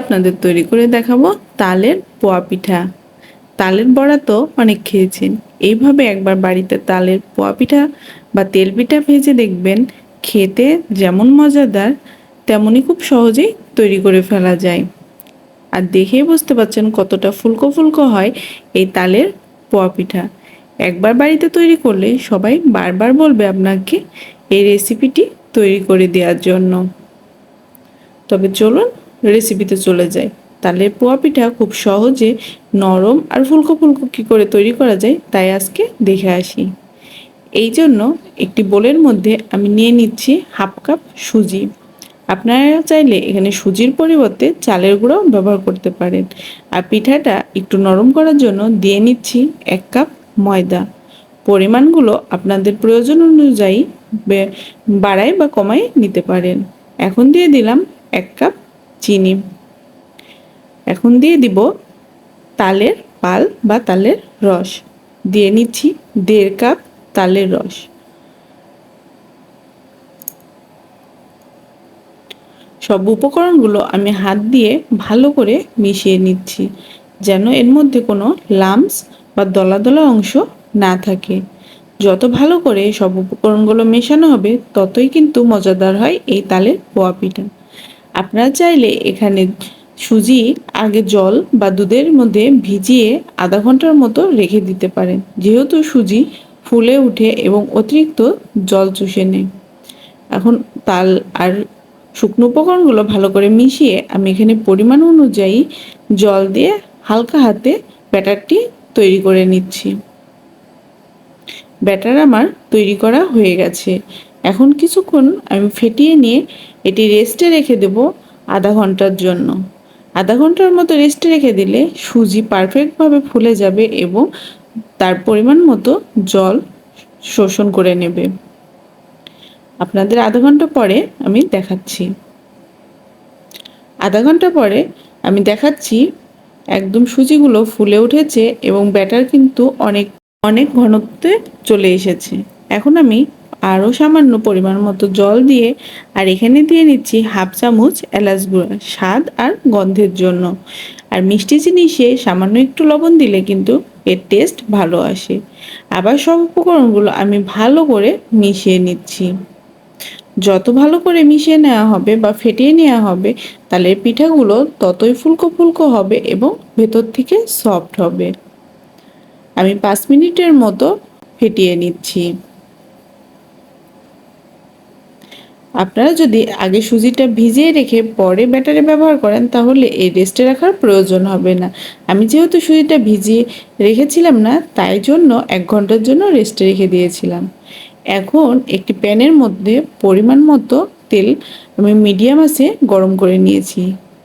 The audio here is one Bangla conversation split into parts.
আপনাদের তৈরি করে দেখাবো তালের পোয়া পিঠা। তালের বড়া তো অনেক খেয়েছেন। এইভাবে একবার বাড়িতে তালের পোয়া পিঠা বা তেল পিঠা ভেজে দেখবেন, খেতে যেমন মজাদার, তেমনই খুব সহজেই তৈরি করে ফেলা যায়। আর দেখেই বুঝতে পারছেন কতটা ফুলকো ফুলকো হয় এই তালের পোয়া পিঠা। একবার বাড়িতে তৈরি করলে সবাই বারবার বলবে আপনাকে এই রেসিপিটি তৈরি করে দেওয়ার জন্য। তবে চলুন রেসিপিতে চলে যাই তালের পোয়া পিঠা খুব সহজে নরম আর ফুলকো ফুলকো কী করে তৈরি করা যায়, তাই আজকে দেখে আসি। এই জন্য একটি বোলের মধ্যে আমি নিয়ে নিচ্ছি হাফ কাপ সুজি। আপনারা চাইলে এখানে সুজির পরিবর্তে চালের গুঁড়ো ব্যবহার করতে পারেন। আর পিঠাটা একটু নরম করার জন্য দিয়ে নিচ্ছি এক কাপ ময়দা। পরিমাণগুলো আপনাদের প্রয়োজন অনুযায়ী বাড়ায় বা কমায় নিতে পারেন। এখন দিয়ে দিলাম এক কাপ চিনি। এখন দিয়ে দিব তালের পাল বা তালের রস। দিয়ে নিচ্ছি দেড় কাপ তালের রস। সব উপকরণগুলো আমি হাত দিয়ে ভালো করে মিশিয়ে নিচ্ছি, যেন এর মধ্যে কোনো লামস বা দলা দলা অংশ না থাকে। যত ভালো করে সব উপকরণগুলো মেশানো হবে, ততই কিন্তু মজাদার হয় এই তালের পোয়া পিঠা। আপনারা চাইলে এখানে সুজি, আগে জল বা দুধের মধ্যে ভিজিয়ে আধা ঘণ্টার মতো রেখে দিতে পারেন। যেহেতু সুজি ফুলে উঠে এবং অতিরিক্ত জল চুষে নেয়। এখন তাল আর শুকনো উপকরণগুলো ভালো করে মিশিয়ে আমি এখানে পরিমাণ অনুযায়ী জল দিয়ে হালকা হাতে ব্যাটারটি তৈরি করে নিচ্ছি। ব্যাটার আমার তৈরি করা হয়ে গেছে। এখন কিছুক্ষণ আমি ফেটিয়ে নিয়ে এটি রেস্টে রেখে দেব আধা ঘণ্টার জন্য। আধা ঘণ্টার মতো রেস্টে রেখে দিলে সুজি পারফেক্টভাবে ফুলে যাবে এবং তার পরিমাণ মতো জল শোষণ করে নেবে। আপনাদের আধা ঘণ্টা পরে আমি দেখাচ্ছি। আধা ঘণ্টা পরে আমি দেখাচ্ছি একদম সুজিগুলো ফুলে উঠেছে এবং ব্যাটার কিন্তু অনেক অনেক ঘনত্বে চলে এসেছে। এখন আমি আরও সামান্য পরিমাণ মতো জল দিয়ে আর এখানে দিয়ে নিচ্ছি হাফ চামচ এলাচ গুঁড়া স্বাদ আর গন্ধের জন্য। আর মিষ্টি জিনিসে সামান্য একটু লবণ দিলে কিন্তু এর টেস্ট ভালো আসে। আবার সব উপকরণগুলো আমি ভালো করে মিশিয়ে নিচ্ছি। যত ভালো করে মিশিয়ে নেওয়া হবে বা ফেটিয়ে নেওয়া হবে, তাহলে পিঠাগুলো ততই ফুলকো ফুলকো হবে এবং ভেতর থেকে সফট হবে। আমি পাঁচ মিনিটের মতো ফেটিয়ে নিচ্ছি। আপনারা যদি আগে সুজিটা ভিজিয়ে রেখে পরে ব্যাটারে ব্যবহার করেন, তাহলে এই রেস্টে রাখার প্রয়োজন হবে না। আমি যেহেতু সুজিটা ভিজিয়ে রেখেছিলাম না, তাই জন্য এক ঘণ্টার জন্য রেস্টে রেখে দিয়েছিলাম। এখন একটি প্যানের মধ্যে পরিমাণ মতো তেল আমি মিডিয়াম আছে গরম করে নিয়েছি।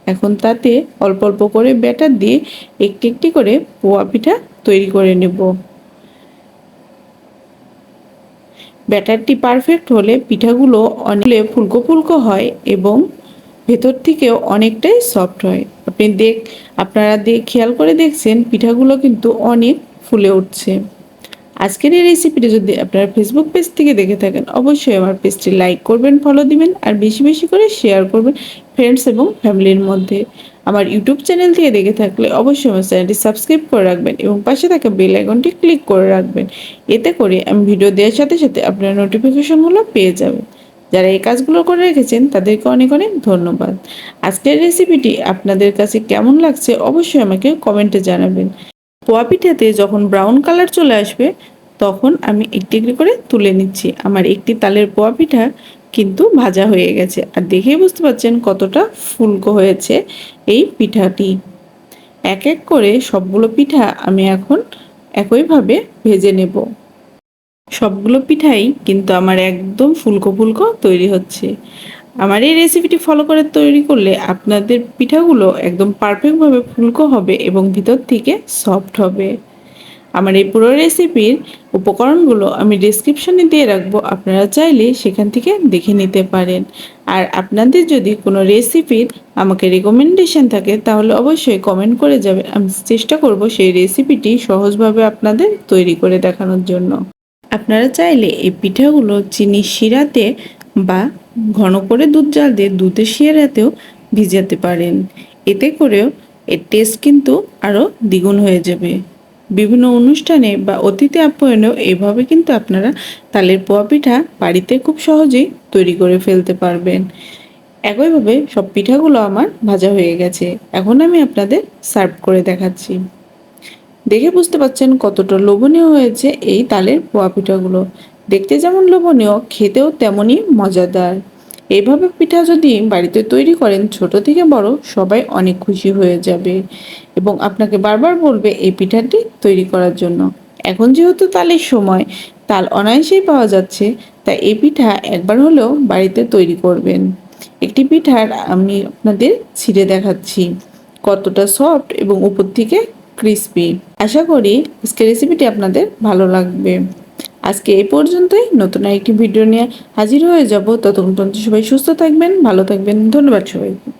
এখন তাতে অল্প অল্প করে ব্যাটার দিয়ে একটি একটি করে পোয়া পিঠা তৈরি করে নেব। ব্যাটারটি পারফেক্ট হলে পিঠাগুলো অনেক ফুলকো ফুলকো হয় এবং ভেতর থেকেও অনেকটাই সফট হয়। আপনি দেখ আপনারা দেখ খেয়াল করে দেখছেন, পিঠাগুলো কিন্তু অনেক ফুলে উঠছে। আজকের এই রেসিপিটি যদি আপনারা ফেসবুক পেজ থেকে দেখে থাকেন, অবশ্যই আমার পেজটি লাইক করবেন ফলো দিবেন, আর বেশি বেশি করে শেয়ার করবেন। ফ্রেন্ডস এবং ফ্যামিলির মধ্যে। আমার ইউটিউব চ্যানেল থেকে দেখে থাকলে অবশ্যই আমার চ্যানেলটি সাবস্ক্রাইব করে রাখবেন এবং পাশে থাকা বেল আইকনটি ক্লিক করে রাখবেন। এতে করে আমি ভিডিও দেওয়ার সাথে সাথে আপনার নোটিফিকেশনগুলো পেয়ে যাবেন। যারা এই কাজগুলো করে রেখেছেন তাদেরকে অনেক অনেক ধন্যবাদ। আজকের রেসিপিটি আপনাদের কাছে কেমন লাগছে অবশ্যই আমাকে কমেন্টে জানাবেন। পোয়া পিঠাতে যখন ব্রাউন কালার চলে আসবে তখন আমি একটি একটি করে তুলে নিচ্ছি। আমার একটি তালের পোয়া পিঠা কিন্তু ভাজা হয়ে গেছে। আর দেখেই বুঝতে পারছেন কতটা ফুলকো হয়েছে এই পিঠাটি। এক এক করে সবগুলো পিঠা আমি এখন একইভাবে ভেজে নেব। সবগুলো পিঠাই কিন্তু আমার একদম ফুলকো ফুলকো তৈরি হচ্ছে। আমার এই রেসিপিটি ফলো করে তৈরি করলে আপনাদের পিঠাগুলো একদম পারফেক্টভাবে ফুলকো হবে এবং ভিতর থেকে সফট হবে। আমার এই পুরো রেসিপির উপকরণগুলো আমি ডিসক্রিপশনে দিয়ে রাখব, আপনারা চাইলে সেখান থেকে দেখে নিতে পারেন। আর আপনাদের যদি কোনো রেসিপির আমাকে রেকমেন্ডেশন থাকে, তাহলে অবশ্যই কমেন্ট করে যাবে। আমি চেষ্টা করব সেই রেসিপিটি সহজভাবে আপনাদের তৈরি করে দেখানোর জন্য। আপনারা চাইলে এই পিঠাগুলো চিনি শিরাতে বা ঘন করে দুধ জাল দিয়ে দুধের শিরাতেও ভিজাতে পারেন। এতে করেও এর টেস্ট কিন্তু আরও দ্বিগুণ হয়ে যাবে। বিভিন্ন অনুষ্ঠানে বা অতিথি আপ্যায়নেও এভাবে কিন্তু আপনারা তালের পোয়া পিঠা বাড়িতে খুব সহজেই তৈরি করে ফেলতে পারবেন। একইভাবে সব পিঠাগুলো আমার ভাজা হয়ে গেছে। এখন আমি আপনাদের সার্ভ করে দেখাচ্ছি। দেখে বুঝতে পারছেন কতটা লোভনীয় হয়েছে এই তালের পোয়া পিঠাগুলো। দেখতে যেমন লোভনীয়, খেতেও তেমনই মজাদার। এইভাবে পিঠা যদি বাড়িতে তৈরি করেন ছোট থেকে বড়, সবাই অনেক খুশি হয়ে যাবে এবং আপনাকে বারবার বলবে এই পিঠাটি তৈরি করার জন্য। এখন যেহেতু তালের সময়, তাল অনায়াসেই পাওয়া যাচ্ছে, তাই এই পিঠা একবার হলেও বাড়িতে তৈরি করবেন। একটি পিঠার আমি আপনাদের ছিঁড়ে দেখাচ্ছি। কতটা সফট এবং উপর থেকে ক্রিস্পি। আশা করি আজকের রেসিপিটি আপনাদের ভালো লাগবে। আজকে এই পর্যন্তই। নতুন আরেকটি ভিডিও নিয়ে হাজির হয়ে যাব। ততক্ষণ পর্যন্ত সবাই সুস্থ থাকবেন, ভালো থাকবেন। ধন্যবাদ সবাইকে।